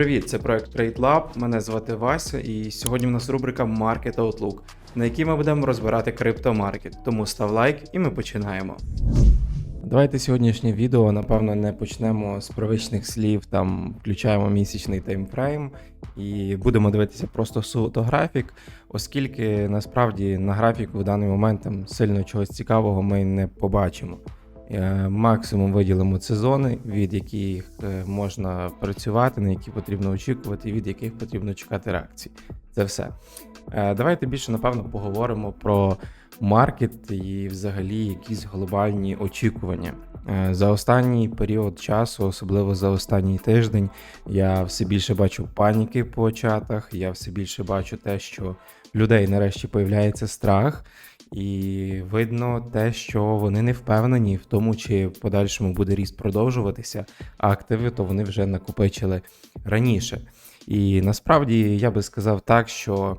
Привіт, це проект Trade Lab. Мене звати Вася, і сьогодні в нас рубрика Market Outlook, на якій ми будемо розбирати криптомаркет. Тому став лайк і ми починаємо. Давайте сьогоднішнє відео, напевно, не почнемо з привичних слів, там включаємо місячний таймфрейм і будемо дивитися просто суто графік, оскільки насправді на графіку в даний момент там сильно чогось цікавого ми не побачимо. Е, Максимум виділимо це зони, від яких е, можна працювати, на які потрібно очікувати, від яких потрібно чекати реакції. Це все. Е, Давайте більше, напевно, поговоримо про маркет і взагалі якісь глобальні очікування. За останній період часу, особливо за останній тиждень, я все більше бачу паніки по чатах, я все більше бачу те, що людей нарешті появляється страх. І видно те, що вони не впевнені в тому, чи в подальшому буде ріст продовжуватися, а активи то вони вже накопичили раніше. І насправді я би сказав так, що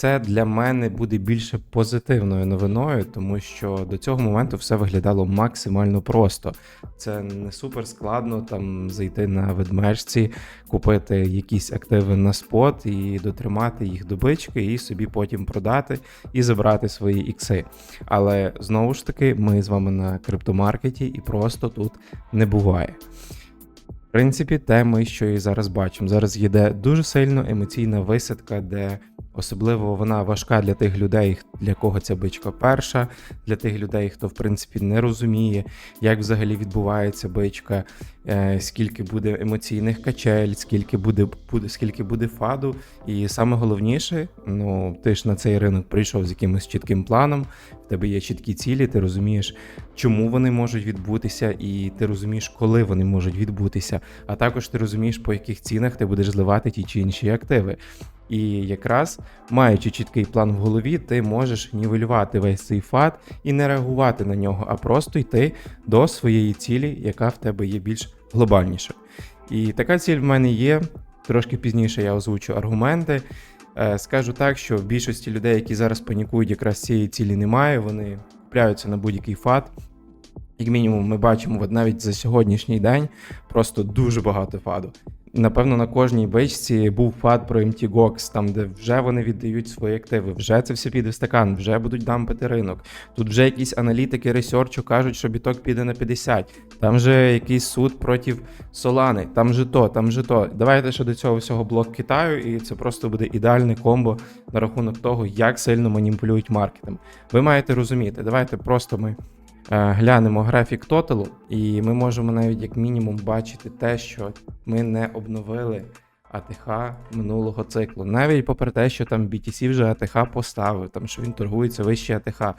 це для мене буде більше позитивною новиною, тому що до цього моменту все виглядало максимально просто. Це не супер складно там зайти на ведмежці, купити якісь активи на спот і дотримати їх до бички, і собі потім продати і забрати свої ікси. Але знову ж таки, ми з вами на криптомаркеті і просто тут не буває. В принципі, те ми, що і зараз бачимо. Зараз йде дуже сильно емоційна висадка, де особливо вона важка для тих людей, для кого ця бичка перша, для тих людей, хто в принципі не розуміє, як взагалі відбувається бичка, е, скільки буде емоційних качель, скільки буде, буде скільки буде фаду. І саме головніше, ну ти ж на цей ринок прийшов з якимось чітким планом, в тебе є чіткі цілі, ти розумієш, чому вони можуть відбутися, і ти розумієш, коли вони можуть відбутися. А також ти розумієш, по яких цінах ти будеш зливати ті чи інші активи. І якраз маючи чіткий план в голові, ти можеш нівелювати весь цей фат і не реагувати на нього, а просто йти до своєї цілі, яка в тебе є більш глобальніша. І така ціль в мене є. Трошки пізніше я озвучу аргументи. Е, Скажу так, що в більшості людей, які зараз панікують, якраз цієї цілі немає, вони купляються на будь-який фат. Як мінімум, ми бачимо от навіть за сьогоднішній день просто дуже багато фаду. Напевно, на кожній бичці був фад про MTGOX, там де вже вони віддають свої активи, вже це все піде в стакан, вже будуть дампити ринок. Тут вже якісь аналітики ресерчу кажуть, що біток піде на 50. Там же якийсь суд проти Солани, там же то, там же то. Давайте ще до цього всього блок Китаю, і це просто буде ідеальне комбо на рахунок того, як сильно маніпулюють маркетом. Ви маєте розуміти, давайте просто ми. Е, глянемо графік тоталу, і ми можемо навіть як мінімум бачити те, що ми не обновили АТХ минулого циклу. Навіть попри те, що там BTC вже АТХ поставив, там що він торгується вище АТХ.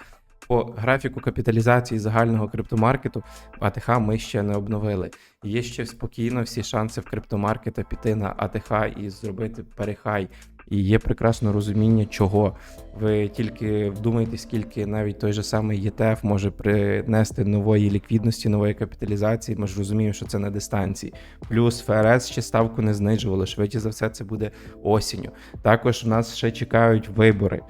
По графіку капіталізації загального криптомаркету АТХ ми ще не обновили. Є ще спокійно всі шанси в криптомаркета піти на АТХ і зробити перехай. І є прекрасне розуміння, чого. Ви тільки вдумайте, скільки навіть той же самий ETF може принести нової ліквідності, нової капіталізації. Ми ж розуміємо, що це на дистанції. Плюс ФРС ще ставку не знижували. Швидше за все, це буде осінню. Також в нас ще чекають вибори.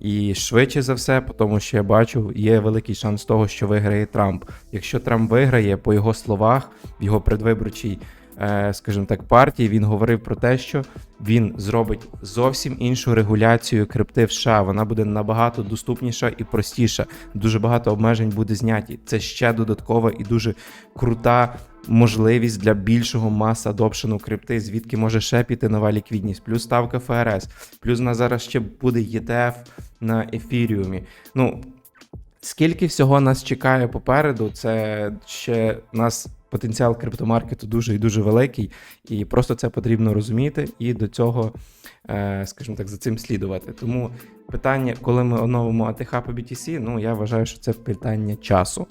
І швидше за все, тому що я бачу, є великий шанс того, що виграє Трамп. Якщо Трамп виграє, по його словах, в його предвиборчій, е, скажімо так, партії, він говорив про те, що він зробить зовсім іншу регуляцію крипти в США. Вона буде набагато доступніша і простіша. Дуже багато обмежень буде зняті. Це ще додаткова і дуже крута можливість для більшого мас адопшену крипти, звідки може ще піти нова ліквідність, плюс ставка ФРС, плюс на зараз ще буде ETF на ефіріумі. Ну скільки всього нас чекає попереду, це ще нас. Потенціал криптомаркету дуже і дуже великий, і просто це потрібно розуміти і до цього, е, скажімо так, за цим слідувати. Тому питання, коли ми оновимо АТХ по BTC, ну я вважаю, що це питання часу.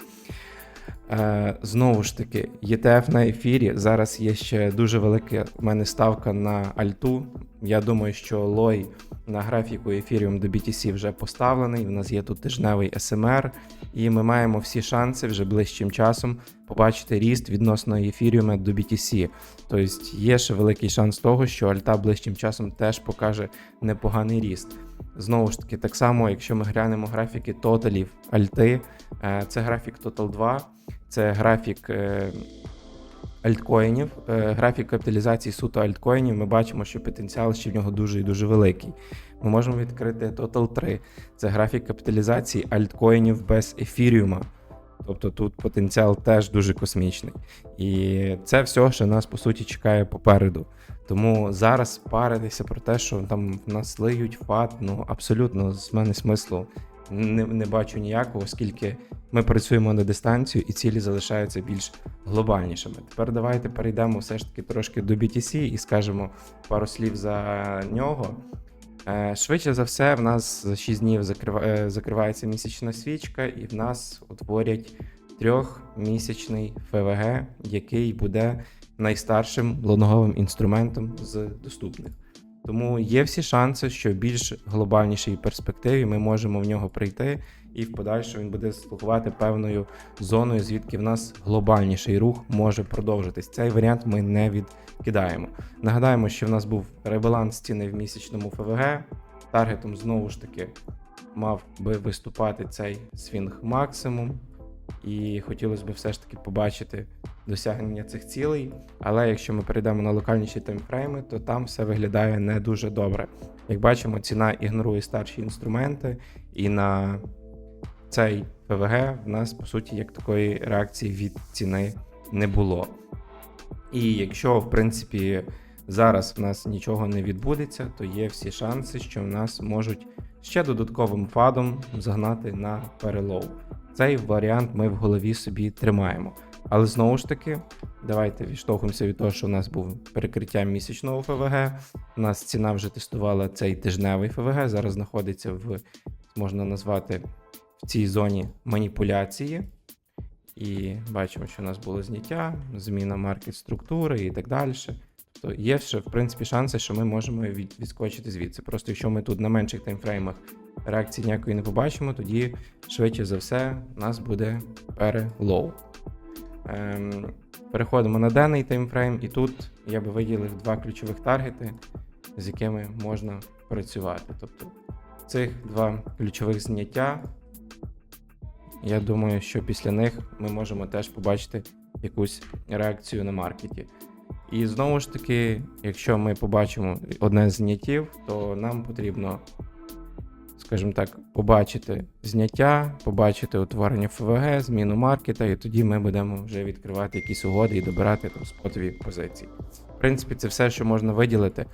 Е, Знову ж таки, ETF на ефірі. Зараз є ще дуже велика в мене ставка на альту. Я думаю, що лой на графіку Ethereum до BTC вже поставлений. У нас є тут тижневий SMR, і ми маємо всі шанси вже ближчим часом побачити ріст відносно Ethereum до BTC. Тобто є ще великий шанс того, що альта ближчим часом теж покаже непоганий ріст. Знову ж таки, так само, якщо ми глянемо графіки тоталів альти, е, це графік Total 2, це графік е, альткоїнів, е, графік капіталізації суто альткоїнів, ми бачимо, що потенціал ще в нього дуже і дуже великий. Ми можемо відкрити Total 3. Це графік капіталізації альткоїнів без ефіріума. Тобто тут потенціал теж дуже космічний. І це все, що нас по суті чекає попереду. Тому зараз паритися про те, що там в нас лиють фат, ну абсолютно з мене смислу не, не бачу ніякого, оскільки ми працюємо на дистанцію і цілі залишаються більш глобальнішими. Тепер давайте перейдемо все ж таки трошки до BTC і скажемо пару слів за нього. Е, Швидше за все, в нас за 6 днів е, закривається місячна свічка, і в нас утворять трьохмісячний ФВГ, який буде найстаршим лонговим інструментом з доступних. Тому є всі шанси, що в більш глобальнішій перспективі ми можемо в нього прийти, і в подальшому він буде слугувати певною зоною, звідки в нас глобальніший рух може продовжитись. Цей варіант ми не відкидаємо. Нагадаємо, що в нас був ребаланс ціни в місячному ФВГ. Таргетом знову ж таки мав би виступати цей свінг максимум. І хотілося б все ж таки побачити досягнення цих цілей. Але якщо ми перейдемо на локальніші таймфрейми, то там все виглядає не дуже добре. Як бачимо, ціна ігнорує старші інструменти, і на цей ПВГ в нас по суті як такої реакції від ціни не було. І якщо, в принципі, зараз в нас нічого не відбудеться, то є всі шанси, що в нас можуть ще додатковим фадом загнати на перелов. Цей варіант ми в голові собі тримаємо. Але знову ж таки, давайте відштовхуємося від того, що у нас був перекриття місячного ФВГ. У нас ціна вже тестувала цей тижневий ФВГ. Зараз знаходиться в, можна назвати, в цій зоні маніпуляції. І бачимо, що у нас було зняття, зміна маркет структури і так далі. Тобто є ще, в принципі, шанси, що ми можемо від, відскочити звідси. Просто якщо ми тут на менших таймфреймах реакції ніякої не побачимо, тоді швидше за все нас буде перелоу. Ем, переходимо на денний таймфрейм, і тут я би виділив два ключових таргети, з якими можна працювати. Тобто цих два ключових зняття. Я думаю, що після них ми можемо теж побачити якусь реакцію на маркеті. І знову ж таки, якщо ми побачимо одне з зняттів, то нам потрібно, скажімо так, побачити зняття, побачити утворення ФВГ, зміну маркета, і тоді ми будемо вже відкривати якісь угоди і добирати там спотові позиції. В принципі, це все, що можна виділити.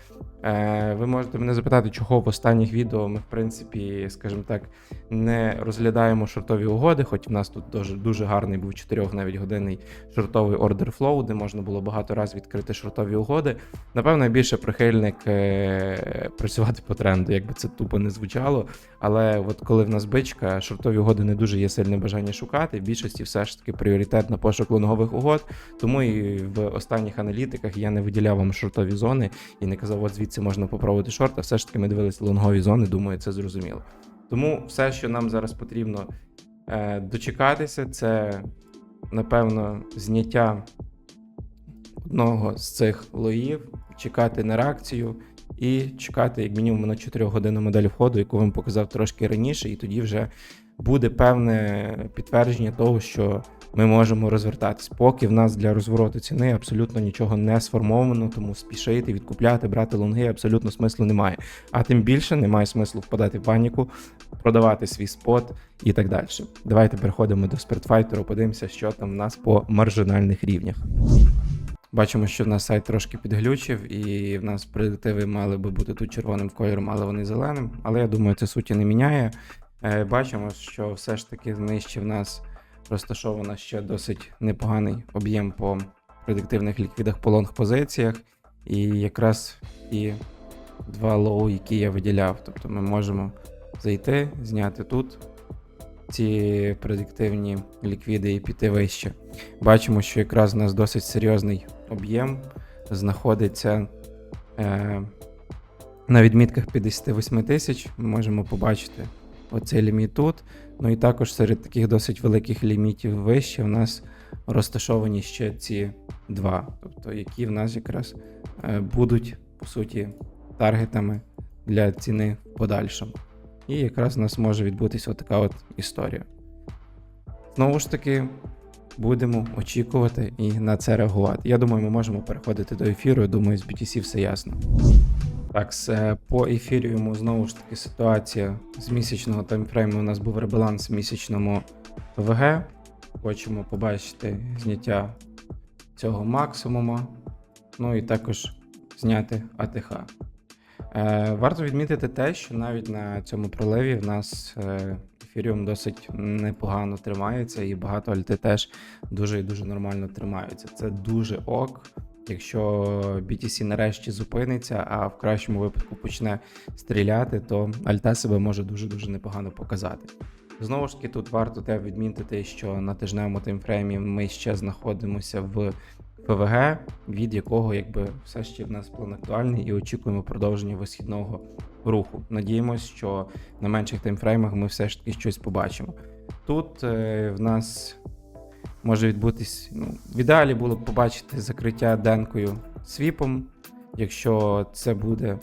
Е, ви можете мене запитати, чого в останніх відео ми, в принципі, скажімо так, не розглядаємо шортові угоди, хоч в нас тут дуже, дуже гарний був 4 навіть годинний шортовий ордер флоу, де можна було багато разів відкрити шортові угоди. Напевно, я більше прихильник е, працювати по тренду, якби це тупо не звучало. Але от коли в нас бичка, шортові угоди не дуже є сильне бажання шукати. В більшості все ж таки пріоритет на пошук лонгових угод. Тому і в останніх аналітиках я не виділяв вам шортові зони і не казав, от звідси можна попробувати шорт, а все ж таки ми дивилися лонгові зони, думаю, це зрозуміло. Тому все, що нам зараз потрібно е, дочекатися, це напевно зняття одного з цих лоїв, чекати на реакцію і чекати, як мінімум, на 4 годину модель входу, яку вам показав трошки раніше, і тоді вже буде певне підтвердження того, що ми можемо розвертатись. Поки в нас для розвороту ціни абсолютно нічого не сформовано, тому спішити, відкупляти, брати лонги абсолютно смислу немає. А тим більше немає смислу впадати в паніку, продавати свій спот і так далі. Давайте переходимо до спиртфайтеру, подивимося, що там в нас по маржинальних рівнях. Бачимо, що в нас сайт трошки підглючив, і в нас предиктиви мали би бути тут червоним кольором, але вони зеленим. Але я думаю, це суті не міняє. Е, Бачимо, що все ж таки нижче в нас розташовано ще досить непоганий об'єм по предиктивних ліквідах по лонг позиціях. І якраз ті два лоу, які я виділяв. Тобто ми можемо зайти, зняти тут ці предиктивні ліквіди і піти вище. Бачимо, що якраз у нас досить серйозний об'єм знаходиться е, на відмітках 58 тисяч. Ми можемо побачити оцей ліміт тут. Ну і також серед таких досить великих лімітів вище в нас розташовані ще ці два, тобто які в нас якраз е, будуть по суті таргетами для ціни в подальшому. І якраз у нас може відбутися отака от історія. Знову ж таки, будемо очікувати і на це реагувати. Я думаю, ми можемо переходити до ефіру. Я думаю, з BTC все ясно. Так, е, по ефіріуму знову ж таки ситуація з місячного таймфрейму. У нас був ребаланс в місячному ВГ. Хочемо побачити зняття цього максимума. Ну і також зняти АТХ. Е, варто відмітити те, що навіть на цьому проливі в нас е, ефіріум досить непогано тримається, і багато альти теж дуже і дуже нормально тримаються. Це дуже ок. Якщо BTC нарешті зупиниться, а в кращому випадку почне стріляти, то альта себе може дуже-дуже непогано показати. Знову ж таки, тут варто те відмітити, що на тижневому таймфреймі ми ще знаходимося в ПВГ, від якого якби все ще в нас план актуальний і очікуємо продовження висхідного руху. Надіємось, що на менших таймфреймах ми все ж таки щось побачимо. Тут е, в нас може відбутись. Ну, в ідеалі було б побачити закриття денкою свіпом. Якщо це буде,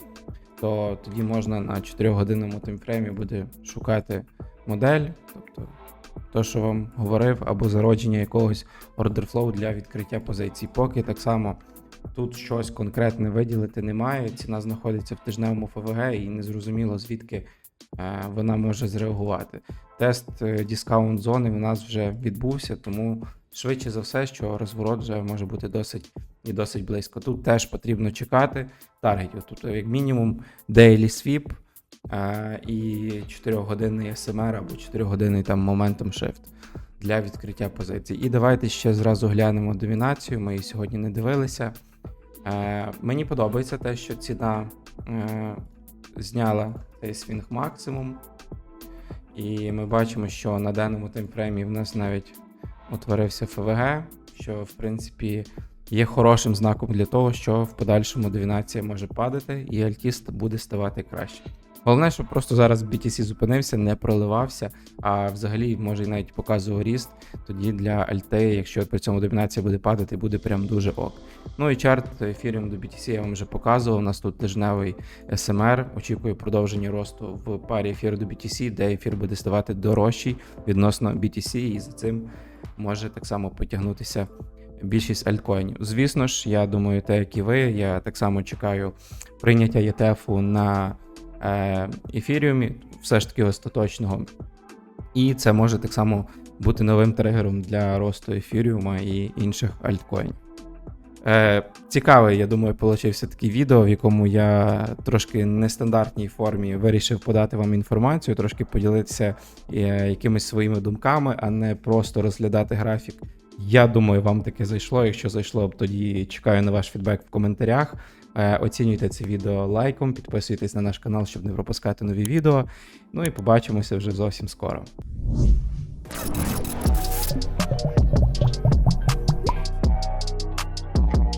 то тоді можна на 4-годинному таймфреймі буде шукати модель, тобто то, що вам говорив, або зародження якогось ордерфлоу для відкриття позицій. Поки так само тут щось конкретне виділити немає. Ціна знаходиться в тижневому ФВГ і незрозуміло звідки вона може зреагувати. Тест е, дискаунт зони у нас вже відбувся, тому швидше за все, що розворот вже може бути досить і досить близько. Тут теж потрібно чекати таргетів. Тут, як мінімум, daily sweep е, і 4-годинний SMR або 4-годинний там momentum shift для відкриття позицій. І давайте ще зразу глянемо домінацію. Ми її сьогодні не дивилися. Е, мені подобається те, що ціна е, зняла цей свінг максимум. І ми бачимо, що на даному таймфреймі в нас навіть утворився ФВГ, що в принципі є хорошим знаком для того, що в подальшому домінація може падати, і альтіст буде ставати краще. Головне, щоб просто зараз BTC зупинився, не проливався, а взагалі може і навіть показував ріст. Тоді для альти, якщо при цьому домінація буде падати, буде прям дуже ок. Ну і чарт ефіріум до BTC я вам вже показував. У нас тут тижневий SMR. Очікую продовження росту в парі ефіру до BTC, де ефір буде ставати дорожчий відносно BTC, і за цим може так само потягнутися більшість альткоїнів. Звісно ж, я думаю, те, як і ви, я так само чекаю прийняття ETF на ефіріумі, все ж таки остаточного. І це може так само бути новим тригером для росту ефіріума і інших альткоїнів. Е, Цікавий, я думаю, получився такий відео, в якому я трошки нестандартній формі вирішив подати вам інформацію, трошки поділитися е, якимись своїми думками, а не просто розглядати графік. Я думаю, вам таке зайшло. Якщо зайшло, тоді чекаю на ваш фідбек в коментарях. Е, Оцінюйте це відео лайком, підписуйтесь на наш канал, щоб не пропускати нові відео. Ну і побачимося вже зовсім скоро.